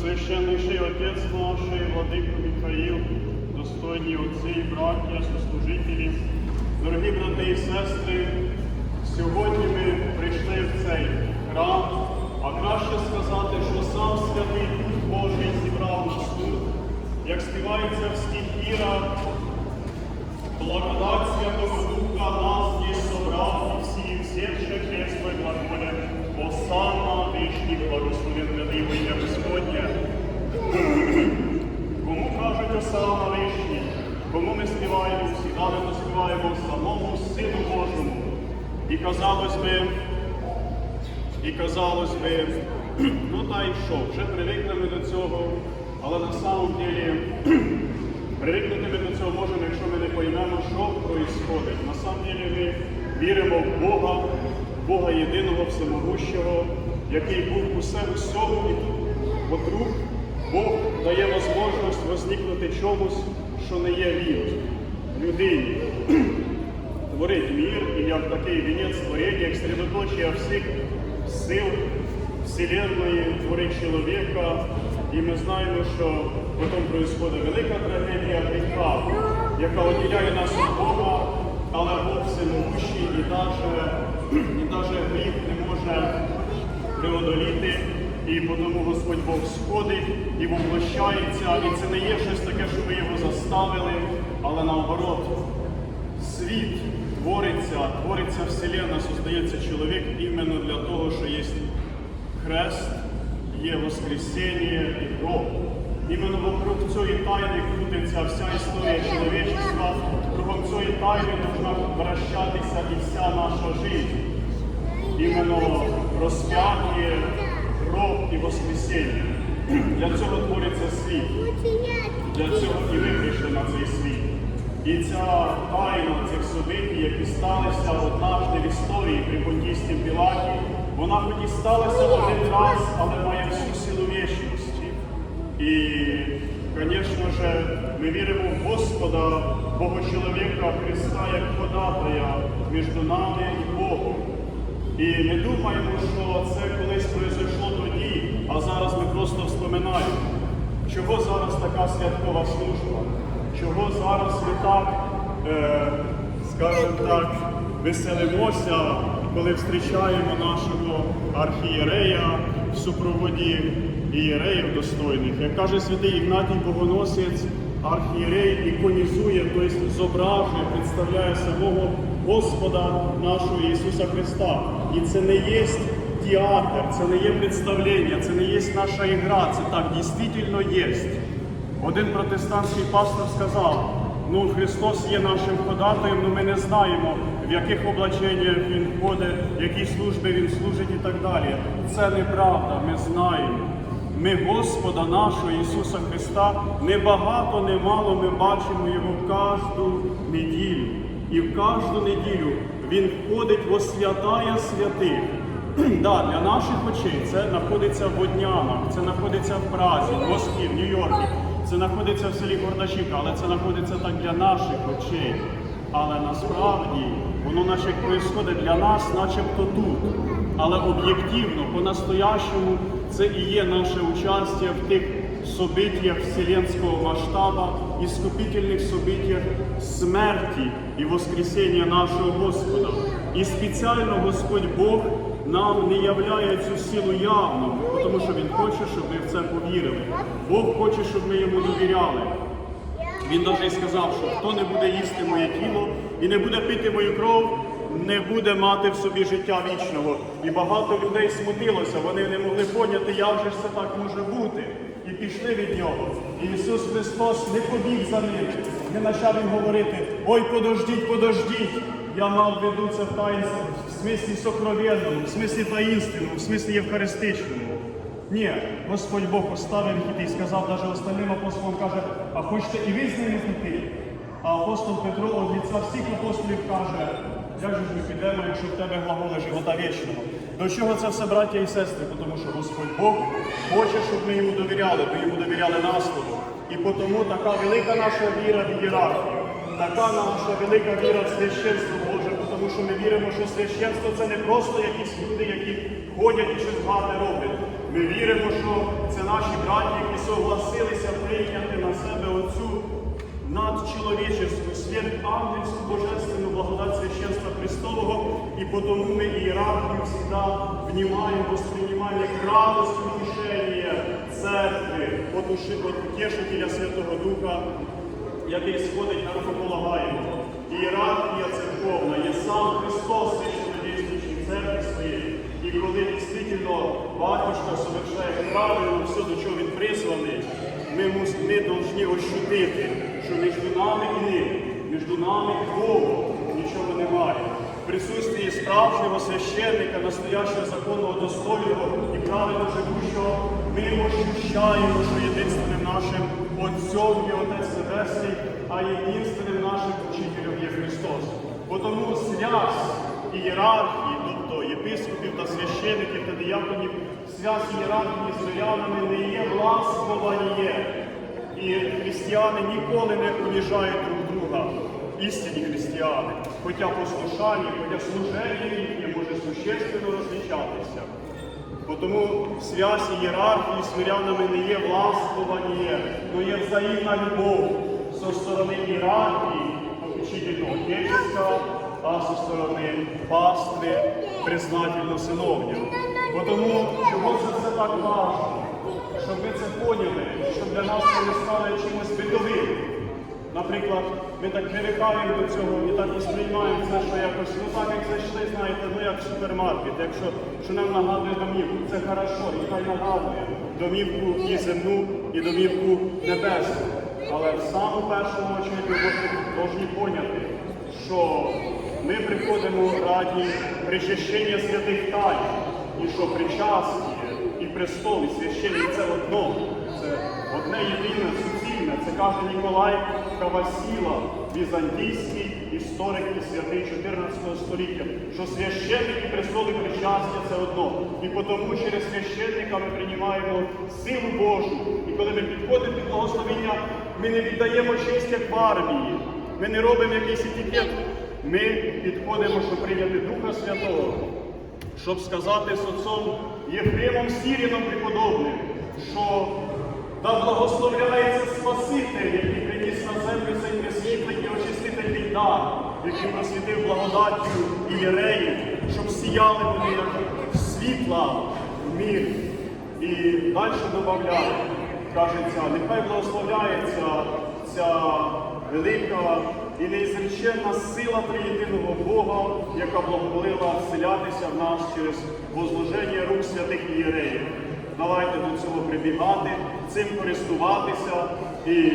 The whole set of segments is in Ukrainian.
Високопреосвященнейший Отець наший, Владико Михаїл, достойні отці і браття, сослужителі, дорогі брати і сестри, сьогодні ми прийшли в цей храм, а краще сказати, що сам Святий Дух Божий зібрав нас тут, як співається в стихірах, Благодать Святого Духа нас ми самому Сину Божому. І казалось би, і казалось би, ну та й що, вже привикли ми до цього, але на самом деле Привикнути ми до цього можемо, якщо ми не поймемо, що відбувається. На самом деле ми віримо в Бога, Бога єдиного, всемогущого, який був усе в усьому і тут вокруг Бог дає можливість возникнути чомусь, що не є він, людині. Творить як такий вінець творення, як середоточія всіх сил Вселенної, творить чоловіка. І ми знаємо, що потім происходить велика трагедія гріха, яка відділяє нас від Бога, але Бог всемогущий і навіть гріх не може преодоліти. І тому Господь Бог сходить і воплощається. І це не є щось таке, що ми його заставили, але наоборот, світ твориться, твориться Вселенна, создається чоловік іменно для того, що є хрест, є Воскресіння і гроб. Іменно вокруг цієї тайни крутиться вся історія чоловічества, кругом цієї тайни повинна вращатися і вся наша життя. Іменно розп'яття, гроб і Воскресіння. Для цього твориться світ. Для цього і ми прийшли на цей світ. І ця тайна цих событий, які сталися однажды в історії при Понтійській Пілаті, вона хоч і сталася один раз, але має всю силу вічності. І, звісно ж, ми віримо в Господа, Бога-чоловіка, Христа, як ходатая між нами і Богом. І не думаємо, що це колись произошло тоді, а зараз ми просто вспоминаємо, чого зараз така святкова служба, чого зараз ми так, е, скажімо так, веселимося, коли зустрічаємо нашого архієрея в супроводі ієреїв достойних. Як каже святий Ігнатій Богоносець, архієрей іконізує, тобто зображує, представляє самого Господа нашого Ісуса Христа. І це не є театр, це не є представлення, це не є наша ігра, це так дійсно є. Один протестантський пастор сказав, ну Христос є нашим ходатаєм, але ми не знаємо, в яких облаченнях Він ходить, які служби Він служить і так далі. Це неправда, ми знаємо. Ми Господа нашого Ісуса Христа не багато, не мало ми бачимо Його кожну неділю. І в кожну неділю Він входить во святая святих. да, для наших очей це знаходиться в Воднянах, це знаходиться в Празі, в Москві, в Нью-Йорку, це знаходиться в селі Гордачівка, але це знаходиться так для наших очей. Але насправді воно наче як для нас, начебто тут. Але об'єктивно, по-настоящому, це і є наше участь в тих событиях вселенського і скупительних событиях смерті і воскресіння нашого Господа. І спеціально Господь Бог нам не являє цю силу явно, тому що Він хоче, щоб ми в це повірили. Бог хоче, щоб ми йому довіряли. Він навіть сказав, що хто не буде їсти моє тіло і не буде пити мою кров, не буде мати в собі життя вічного. І багато людей смутилося, вони не могли поняти, як же це так може бути. І пішли від нього. І Ісус Христос не побіг за ними, не почав їм говорити, ой, подождіть, подождіть. Я мав в це в таїнстві, в смислі сокровенному, в смислі таїнственному, в смислі євхаристичному. Ні, Господь Бог оставив їх і сказав навіть остальним апостолам, каже, а хочете і ви з ними піти? А апостол Петро від лиця всіх апостолів каже, як же ж ми підемо, якщо в тебе глаголи живота вічного? До чого це все, браття і сестри? Тому що Господь Бог хоче, щоб ми йому довіряли, ми йому довіряли на слово. І тому така велика наша віра в ієрархію, така наша велика віра в священство Боже, тому що ми віримо, що священство це не просто якісь люди, які ходять і щось гарне роблять. Ми віримо, що це наші браті, які согласилися прийняти на себе оцю надчеловічеську, святангельську божественну благодать священства Христового, і потому ми ієрархію всегда внимаем, воспринимаем як радость утішення церкви, от, уши, Святого Духа, який сходить на рукополагаємо. Ієрархія церковна є сам Христос, що дійсничий церкви своєї. І коли дійсно батюшка совершає правильно все, до чого він призваний, ми, ми повинні ощутити, що між нами і ним, між нами і Богом нічого немає. В присутствії справжнього священника, настоящого законного достойного і правильно живущого, ми ощущаємо, що єдинственним нашим Отцем є Отець Небесний, а єдинственним нашим учителем є Христос. Бо тому зв'яз ієрархії, тобто єпископів та священиків та дияконів, зв'яз ієрархії з мирянами не є властвування. І християни ніколи не поніжають друг друга, істинні християни. Хоча послушання, хоча служення їхнє може существенно розлічатися. Бо Тому связь ієрархії з мирянами не є властвування, але є взаємна любов зі сторони ієрархії, учительного отечества, а зі сторони пастви, признательно синовнів. Бо тому, чого це все так важливо, щоб ми це поняли, щоб для нас це не стало чимось. Наприклад, ми так привикаємо до цього і так восприймаємо це, що якось, ну так як зайшли, знаєте, ну як супермаркет, якщо що нам нагадує домівку, це хорошо, і хай нагадує домівку і земну, і домівку небесну. Але в саму першу очередь ми повинні поняти, що ми приходимо раді причащення святих тайн, і що причастя і престол, і священник це одно. Це одне єдине. Це каже Ніколай Кавасіла, візантійський історик і святий 14 століття, що священник і престол і причастя це одно. І тому через священника ми приймаємо силу Божу. І коли ми підходимо під благословення, ми не віддаємо честь як в армії. Ми не робимо якийсь етикет. Ми підходимо, щоб прийняти Духа Святого щоб сказати з отцом Єфремом Сіріном преподобним, що да благословляється Спаситель, який приніс на землю цей присвітлий і очистительний дар, який просвітив благодаттю ієреїв, щоб сіяли вони як світла в мір. І далі додає, кажеться, нехай благословляється ця велика і неізреченна сила триєдиного Бога, яка благоволила вселятися в нас через возложення рук святих ієреїв. Давайте до цього прибігати, цим користуватися і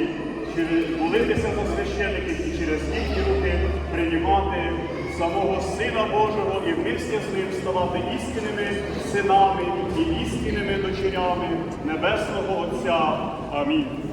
молитися за священиків і через їхні руки приймати самого Сина Божого і вместе з ним ставати істинними синами і істинними дочерями Небесного Отця. Амінь.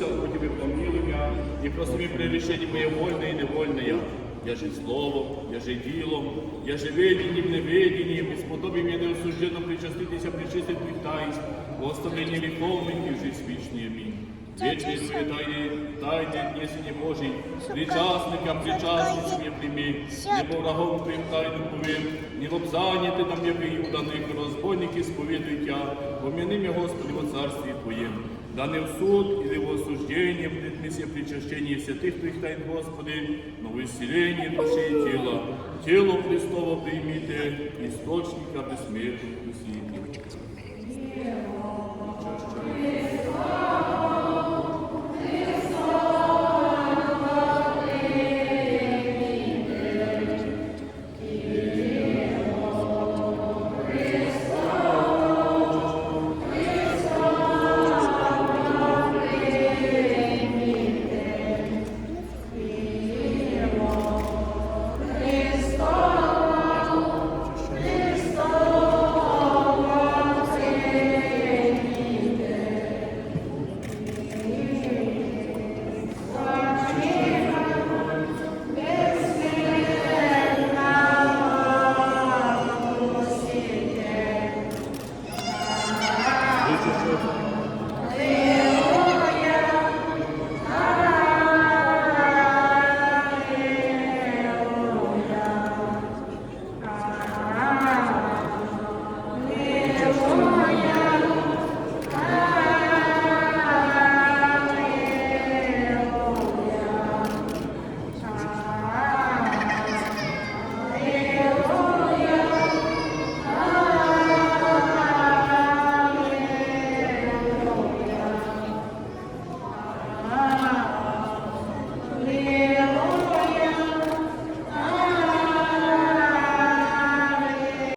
Молюся о Тебе помилуя, и прости прегрешение мое вольное и невольное. Я же словом, я же ділом, я же веденням, неведенням, і сподобі мене осуждено причаститися причистих таїнств, в оставленні гріховних і в жизнь вічний. Амінь. Вечные святые, тайны отнесения Божий, причастникам, причастницам я прими, не врагом твоим тайну повим, не лобзання ти нам яви уданих, розбойники сповідують я, помяни меня, Господи, во царстві Твоєм. Да не в суд или в осуждение будет миссия причащения святых Твоих тайн, Господи, но в исцеление души и тела. Тело Христово примите, источника бессмертных усилий.